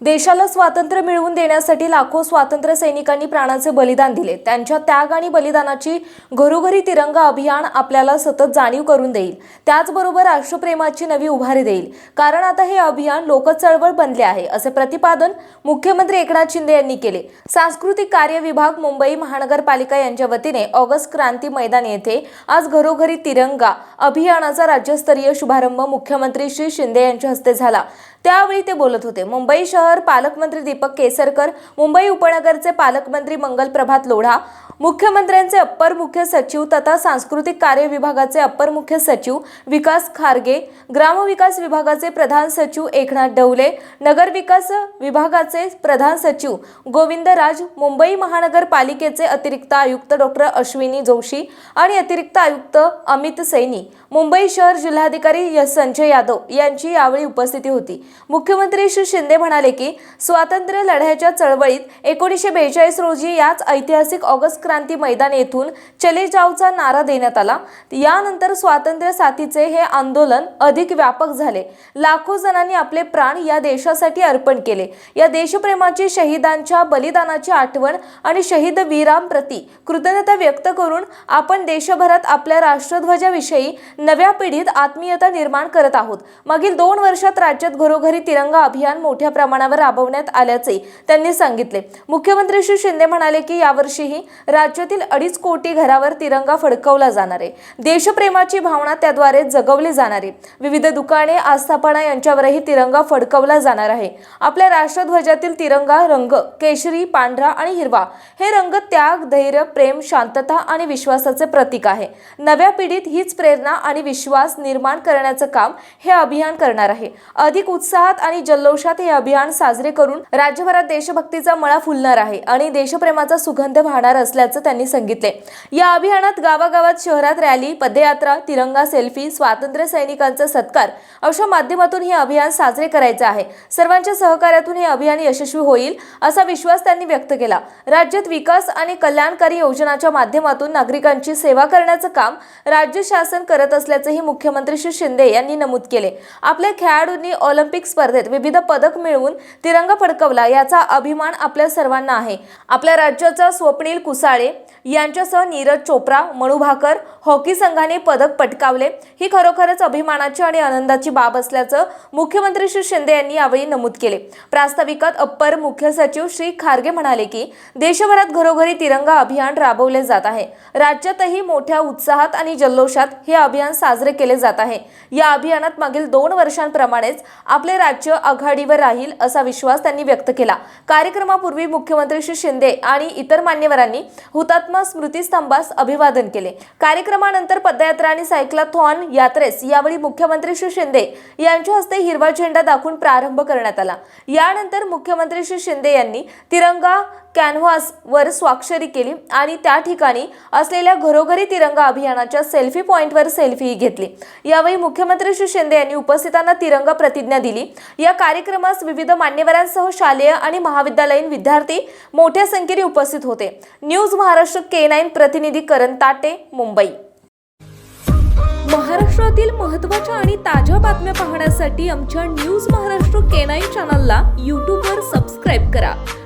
देशाला स्वातंत्र्य मिळवून देण्यासाठी लाखो स्वातंत्र्य सैनिकांनी प्राणाचे बलिदान दिले. त्यांच्या त्याग आणि बलिदानाची घरोघरी तिरंगा अभियान आपल्याला सतत जाणीव करून देईल. त्याचबरोबर राष्ट्रप्रेमाची नवी उभारी देईल. कारण आता हे अभियान लोकचळवळ बनले आहे असे प्रतिपादन मुख्यमंत्री एकनाथ शिंदे यांनी केले. सांस्कृतिक कार्य विभाग मुंबई महानगरपालिका यांच्या वतीने ऑगस्ट क्रांती मैदान येथे आज घरोघरी तिरंगा अभियानाचा राज्यस्तरीय शुभारंभ मुख्यमंत्री श्री शिंदे यांच्या हस्ते झाला. त्यावेळी ते बोलत होते. मुंबई शहर पालकमंत्री दीपक केसरकर मुंबई उपनगरचे पालकमंत्री मंगल प्रभात लोढा मुख्यमंत्र्यांचे अप्पर मुख्य सचिव तथा सांस्कृतिक कार्य विभागाचे अप्पर मुख्य सचिव विकास खारगे ग्रामविकास विभागाचे प्रधान सचिव एकनाथ डवले नगरविकास विभागाचे प्रधान सचिव गोविंद राज मुंबई महानगरपालिकेचे अतिरिक्त आयुक्त डॉक्टर अश्विनी जोशी आणि अतिरिक्त आयुक्त अमित सैनी मुंबई शहर जिल्हाधिकारी संजय यादव यांची यावेळी उपस्थिती होती. मुख्यमंत्री श्री शिंदे म्हणाले की स्वातंत्र्य लढ्याच्या चळवळीत एकोणीसशे बेचाळीस रोजी याच ऐतिहासिक ऑगस्ट क्रांती मैदान येथून चले जावचा नारा देण्यात आला. यानंतर स्वातंत्र्य साथीचे हे आंदोलन अधिक व्यापक झाले. लाखो जणांनी आपले प्राण या देशासाठी अर्पण केले. या देशप्रेमाची शहीदांच्या बलिदानाची आठवण आणि शहीद वीरांप्रती कृतज्ञता व्यक्त करून आपण देशभरात आपल्या राष्ट्रध्वजाविषयी नव्या पिढीत आत्मीयता निर्माण करत आहोत. मागील दोन वर्षात राज्यात घरोघरी तिरंगा अभियान मोठ्या प्रमाणावर राबवण्यात आल्याचे त्यांनी सांगितले. मुख्यमंत्री श्री शिंदे म्हणाले की यावर्षीही राज्यातील अडीच कोटी घरावर तिरंगा फडकवला जाणार आहे. देशप्रेमाची भावना त्याद्वारे जगवली जाणार आहे. विविध दुकाने आस्थापना यांच्यावरही तिरंगा फडकवला जाणार आहे. आपल्या राष्ट्रध्वजातील तिरंगा रंग केशरी पांढरा आणि हिरवा हे रंग त्याग धैर्य प्रेम शांतता आणि विश्वासाचे प्रतीक आहे. नव्या पिढीत हीच प्रेरणा आणि विश्वास निर्माण करण्याचं काम हे अभियान करणार आहे. अधिक उत्साहात आणि जल्लोषात हे अभियान साजरे करून राज्यभरात देशभक्तीचा मळा फुलणार आहे आणि देशप्रेमाचा सुगंध वाहणार असल्या असल्याचं त्यांनी सांगितले. या अभियानात गावागावात शहरात रॅली पदयात्रा तिरंगा सेल्फी स्वातंत्र्य सैनिकांचा सत्कार अशा माध्यमातून हे अभियान साजरे करायचे आहे. सर्वांच्या सहकार्यातून हे अभियान यशस्वी होईल असा विश्वास त्यांनी व्यक्त केला. राज्यात विकास आणि कल्याणकारी योजनाच्या माध्यमातून नागरिकांची सेवा करण्याचं काम राज्य शासन करत असल्याचंही मुख्यमंत्री श्री शिंदे यांनी नमूद केले. आपल्या खेळाडूंनी ऑलिम्पिक स्पर्धेत विविध पदक मिळवून तिरंगा फडकवला याचा अभिमान आपल्या सर्वांना आहे. आपल्या राज्याचा स्वप्नील कुसाळ यांच्यासह नीरज चोप्रा मनु भाकर हॉकी संघाने पदक पटकावले. ही खरोखरच अभिमानाची आणि आनंदाची बाब असल्याचं मुख्यमंत्री श्री शिंदे यांनी यावेळी नमूद केले. प्रास्ताविकात अप्पर मुख्य सचिव श्री खारगे म्हणाले की देशभरात घरोघरी तिरंगा अभियान राबवले जात आहे. राज्यातही मोठ्या उत्साहात आणि जल्लोषात हे अभियान साजरे केले जात आहे. या अभियानात मागील दोन वर्षांप्रमाणेच आपले राज्य आघाडीवर राहील असा विश्वास त्यांनी व्यक्त केला. कार्यक्रमापूर्वी मुख्यमंत्री श्री शिंदे आणि इतर मान्यवरांनी हुतात्मा स्मृतीस्तंभास अभिवादन केले. कार्यक्रमानंतर पदयात्रा आणि सायक्लाथॉन यात्रेस यावेळी मुख्यमंत्री श्री शिंदे यांच्या हस्ते हिरवा झेंडा दाखवून प्रारंभ करण्यात आला. यानंतर मुख्यमंत्री श्री शिंदे यांनी तिरंगा कॅनव्हासवर स्वाक्षरी केली आणि त्या ठिकाणी असलेल्या घरोघरी तिरंगा अभियानाच्या सेल्फी पॉईंटवर सेल्फी घेतली. यावेळी मुख्यमंत्री श्री शिंदे यांनी उपस्थितांना तिरंगा प्रतिज्ञा दिली. या कार्यक्रमास विविध मान्यवरांसह शालेय आणि महाविद्यालयीन विद्यार्थी मोठ्या संख्येने उपस्थित होते. न्यूज महाराष्ट्र के नाईन प्रतिनिधी करण ताटे मुंबई. महाराष्ट्रातील महत्त्वाच्या आणि ताज्या बातम्या पाहण्यासाठी आमच्या न्यूज महाराष्ट्र के नाईन चॅनलला यूट्यूबवर सबस्क्राईब करा.